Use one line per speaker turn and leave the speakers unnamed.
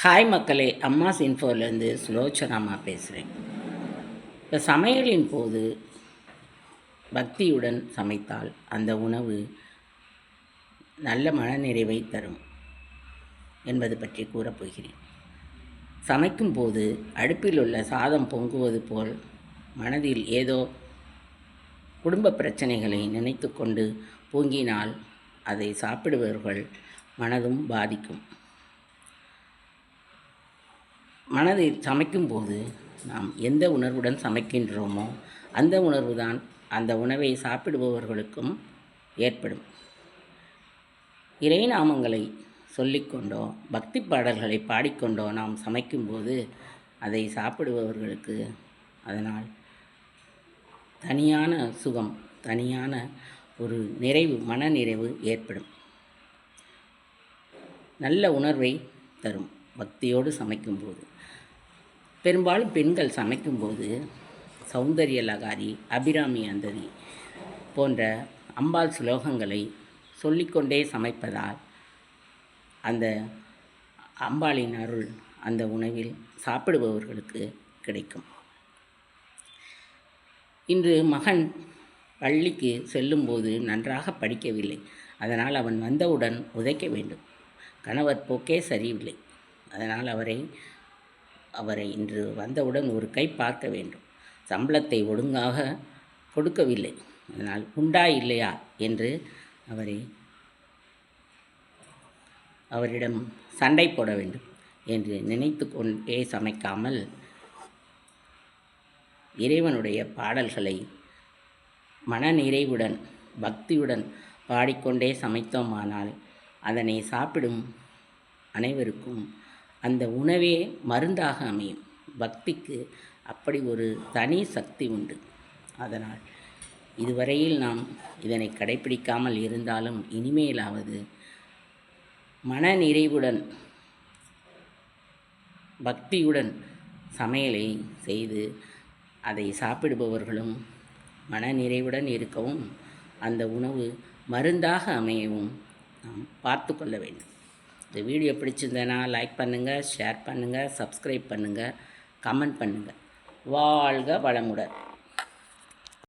Hi மக்களே அம்மா இன்ஃபோலேருந்து சுலோச்சனாமா பேசுகிறேன் இப்போ சமையலின் போது பக்தியுடன் சமைத்தால் அந்த உணவு நல்ல மனநிறைவை தரும் என்பது பற்றி கூறப்போகிறேன். சமைக்கும்போது அடுப்பில் உள்ள சாதம் பொங்குவது போல் மனதில் ஏதோ குடும்ப பிரச்சனைகளை நினைத்து கொண்டு பொங்கினால் அதை சாப்பிடுபவர்கள் மனதும் பாதிக்கும். மனதை சமைக்கும்போது நாம் எந்த உணர்வுடன் சமைக்கின்றோமோ அந்த உணர்வு தான் அந்த உணவை சாப்பிடுபவர்களுக்கும் ஏற்படும். இறைநாமங்களை சொல்லிக்கொண்டோ பக்தி பாடல்களை பாடிக்கொண்டோ நாம் சமைக்கும்போது அதை சாப்பிடுபவர்களுக்கு அதனால் தனியான சுகம் தனியான ஒரு நிறைவு மன நிறைவு ஏற்படும். நல்ல உணர்வை தரும். பக்தியோடு சமைக்கும்போது. பெரும்பாலும் பெண்கள் சமைக்கும்போது சௌந்தரிய லகாரி அபிராமி அந்ததி போன்ற அம்பாள் ஸ்லோகங்களை சொல்லிக்கொண்டே சமைப்பதால் அந்த அம்பாளின் அருள் அந்த உணவில் சாப்பிடுபவர்களுக்கு கிடைக்கும். இன்று மகன் பள்ளிக்கு செல்லும்போது நன்றாக படிக்கவில்லை. அதனால் அவன் வந்தவுடன் உதைக்க வேண்டும். கணவர் போக்கே சரியில்லை. அதனால் அவரை அவரை இன்று வந்தவுடன் ஒரு கை பார்க்க வேண்டும். சம்பளத்தை ஒழுங்காக கொடுக்கவில்லை. அதனால் உண்டா இல்லையா? என்று அவரை அவரிடம் சண்டை போட வேண்டும் என்று நினைத்து கொண்டே சமைக்காமல் இறைவனுடைய பாடல்களை மனநிறைவுடன் பக்தியுடன் பாடிக்கொண்டே சமைத்தோமானால் அதனை சாப்பிடும் அனைவருக்கும் அந்த உணவே மருந்தாக அமையும். பக்திக்கு அப்படி ஒரு தனி சக்தி உண்டு. அதனால் இதுவரையில் நாம் இதனை கடைப்பிடிக்காமல் இருந்தாலும் இனிமேலாவது மன நிறைவுடன் பக்தியுடன் சமையலை செய்து அதை சாப்பிடுபவர்களும் மன நிறைவுடன் இருக்கவும் அந்த உணவு மருந்தாக அமையவும் நாம் பார்த்து கொள்ள வேண்டும். இந்த வீடியோ பிடிச்சிருந்தேன்னா லைக் பண்ணுங்கள் ஷேர் பண்ணுங்கள் சப்ஸ்கிரைப் பண்ணுங்கள் கமெண்ட் பண்ணுங்கள் வாழ்க வளமுடன்.